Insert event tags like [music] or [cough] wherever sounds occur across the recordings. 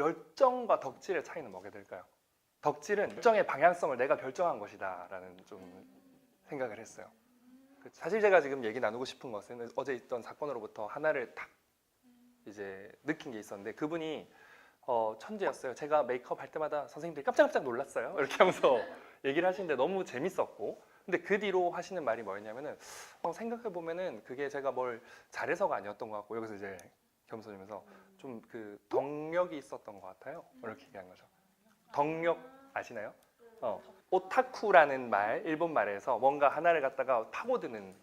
열정과 덕질의 차이는 뭐게 될까요? 덕질은 열정의 방향성을 내가 결정한 것이다라는 좀 생각을 했어요. 그 사실 제가 지금 얘기 나누고 싶은 것은 어제 있던 사건으로부터 하나를 딱 이제 느낀 게 있었는데 그분이 어, 천재였어요. 제가 메이크업 할 때마다 선생님들이 깜짝깜짝 놀랐어요. 이렇게 하면서 [laughs] 얘기를 하시는데 너무 재밌었고 근데 그 뒤로 하시는 말이 뭐였냐면은 어, 생각해 보면은 그게 제가 뭘 잘해서가 아니었던 것 같고 여기서 이제 겸손이면서 좀 그 덕력이 있었던 것 같아요. 이렇게 얘기한 거죠. 덕력 아시나요? 어, 오타쿠라는 말, 일본 말에서 뭔가 하나를 갖다가 파고드는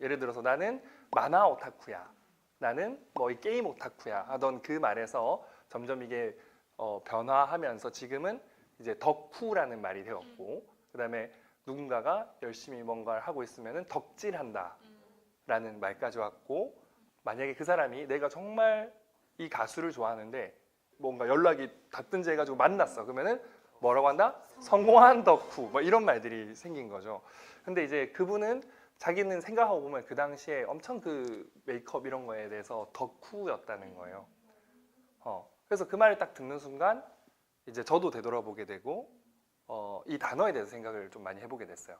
예를 들어서 나는 만화 오타쿠야. 나는 뭐 이 게임 오타쿠야 하던 그 말에서 점점 이게 어, 변화하면서 지금은 이제 덕후라는 말이 되었고 그다음에 누군가가 열심히 뭔가를 하고 있으면은 덕질한다 라는 말까지 왔고 만약에 그 사람이 내가 정말 이 가수를 좋아하는데 뭔가 연락이 닿든지 해가지고 만났어 그러면은 뭐라고 한다? 성공한 덕후 뭐 이런 말들이 생긴 거죠 근데 이제 그분은 자기는 생각하고 보면 그 당시에 엄청 그 메이크업 이런 거에 대해서 덕후였다는 거예요 어, 그래서 그 말을 딱 듣는 순간 이제 저도 되돌아보게 되고 어, 이 단어에 대해서 생각을 좀 많이 해보게 됐어요.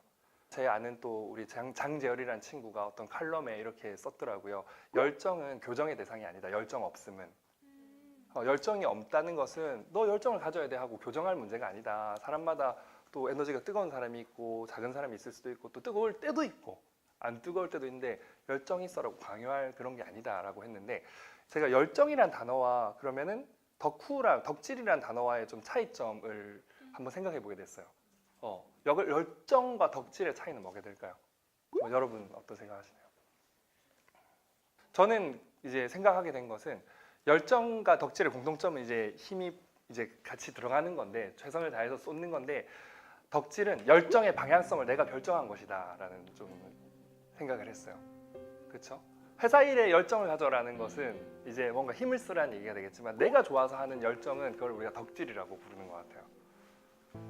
제 아는 또 우리 장, 장재열이라는 친구가 어떤 칼럼에 이렇게 썼더라고요. 열정은 교정의 대상이 아니다. 열정 없음은. 어, 열정이 없다는 것은 너 열정을 가져야 돼 하고 교정할 문제가 아니다. 사람마다 또 에너지가 뜨거운 사람이 있고 작은 사람이 있을 수도 있고 또 뜨거울 때도 있고 안 뜨거울 때도 있는데 열정이 있어라고 강요할 그런 게 아니다라고 했는데 제가 열정이란 단어와 그러면은 덕후랑 덕질이란 단어와의 좀 차이점을 한번 생각해 보게 됐어요. 어, 열- 열정과 덕질의 차이는 뭐게 될까요? 뭐 여러분 어떤 생각하시나요? 저는 이제 생각하게 된 것은 열정과 덕질의 공통점은 이제 힘이 이제 같이 들어가는 건데 최선을 다해서 쏟는 건데 덕질은 열정의 방향성을 내가 결정한 것이다라는 좀 생각을 했어요. 그렇죠? 회사 일에 열정을 가져라는 것은 이제 뭔가 힘을 쓰라는 얘기가 되겠지만 내가 좋아서 하는 열정은 그걸 우리가 덕질이라고 부르는 것 같아요.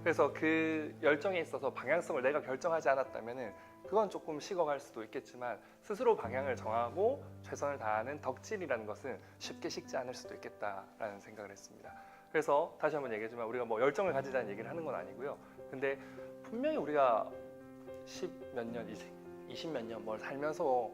그래서 그 열정에 있어서 방향성을 내가 결정하지 않았다면은 그건 조금 식어갈 수도 있겠지만 스스로 방향을 정하고 최선을 다하는 덕질이라는 것은 쉽게 식지 않을 수도 있겠다라는 생각을 했습니다. 그래서 다시 한번 얘기하지만 우리가 뭐 열정을 가지자는 얘기를 하는 건 아니고요. 근데 분명히 우리가 10몇 년, 20몇년 뭘 살면서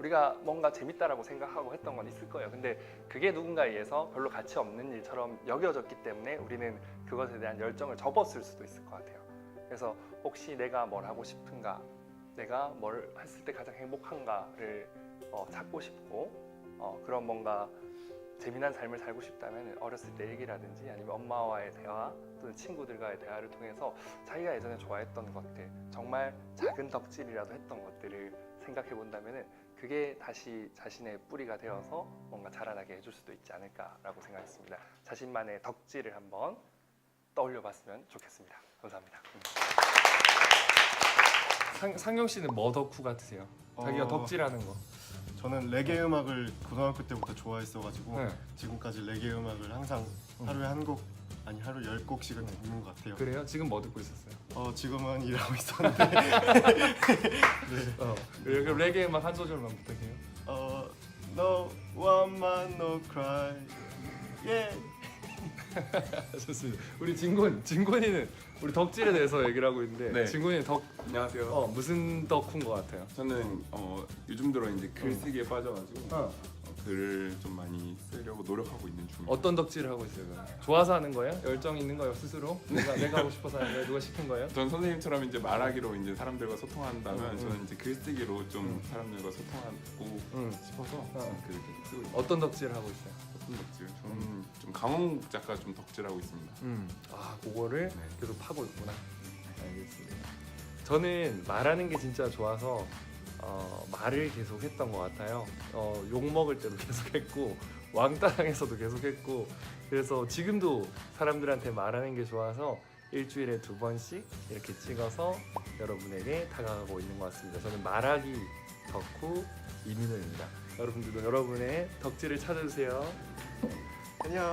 우리가 뭔가 재밌다라고 생각하고 했던 건 있을 거예요. 근데 그게 누군가에 의해서 별로 가치 없는 일처럼 여겨졌기 때문에 우리는 그것에 대한 열정을 접었을 수도 있을 것 같아요. 그래서 혹시 내가 뭘 하고 싶은가, 내가 뭘 했을 때 가장 행복한가를 어, 찾고 싶고 어, 그런 뭔가 재미난 삶을 살고 싶다면 어렸을 때 얘기라든지 아니면 엄마와의 대화 또는 친구들과의 대화를 통해서 자기가 예전에 좋아했던 것들 정말 작은 덕질이라도 했던 것들을 생각해 본다면은 그게 다시 자신의 뿌리가 되어서 뭔가 자라나게 해줄 수도 있지 않을까라고 생각했습니다. 자신만의 덕질을 한번 떠올려 봤으면 좋겠습니다. 감사합니다. 음. 상, 상영 씨는 뭐 덕후 같으세요? 자기가 어, 덕질하는 거. 저는 레게 음악을 고등학교 때부터 좋아했어가지고 네. 지금까지 레게 음악을 항상 음. 하루에 한 곡 아니 하루 열 곡씩은 듣는 것 같아요. 그래요? 지금 뭐 듣고 있었어요? 어 지금은 일하고 있었는데 [laughs] 어. 그럼 레게 음악 한 소절만 부탁해요. 어 No one man no cry 예 [laughs] 좋습니다. 우리 진곤, 진곤이는 우리 덕질에 대해서 얘기를 하고 있는데 네. 진곤이는 덕, 안녕하세요. 어 무슨 덕후인 것 같아요? 저는 어, 요즘 들어 이제 글쓰기에 빠져가지고 어. 어, 글을 좀 많이 쓰려고 노력하고 있는 중입니다. 어떤 덕질을 하고 있어요? 그럼? 좋아서 하는 거예요? 열정 있는 거예요 스스로? 내가 내가 하고 싶어서 하는 거예요? 누가 시킨 거예요? 전 선생님처럼 이제 말하기로 이제 사람들과 소통한다면 음, 음. 저는 이제 글쓰기로 좀 음. 사람들과 소통하고 응. 싶어서 어. 그렇게 쓰고 있어요. 어떤 덕질을 하고 있어요? 강원국 작가 좀 덕질하고 있습니다. 음. 아 그거를 네. 계속 파고 있구나. 알겠습니다. 저는 말하는 게 진짜 좋아서 어, 말을 계속 했던 것 같아요. 어, 욕 먹을 때도 [laughs] 계속 했고 왕따당에서도 계속 했고 그래서 지금도 사람들한테 말하는 게 좋아서 일주일에 두 번씩 이렇게 찍어서 여러분에게 다가가고 있는 것 같습니다. 저는 말하기 덕후 이민호입니다. 여러분들도 여러분의 덕질을 찾아주세요. 안녕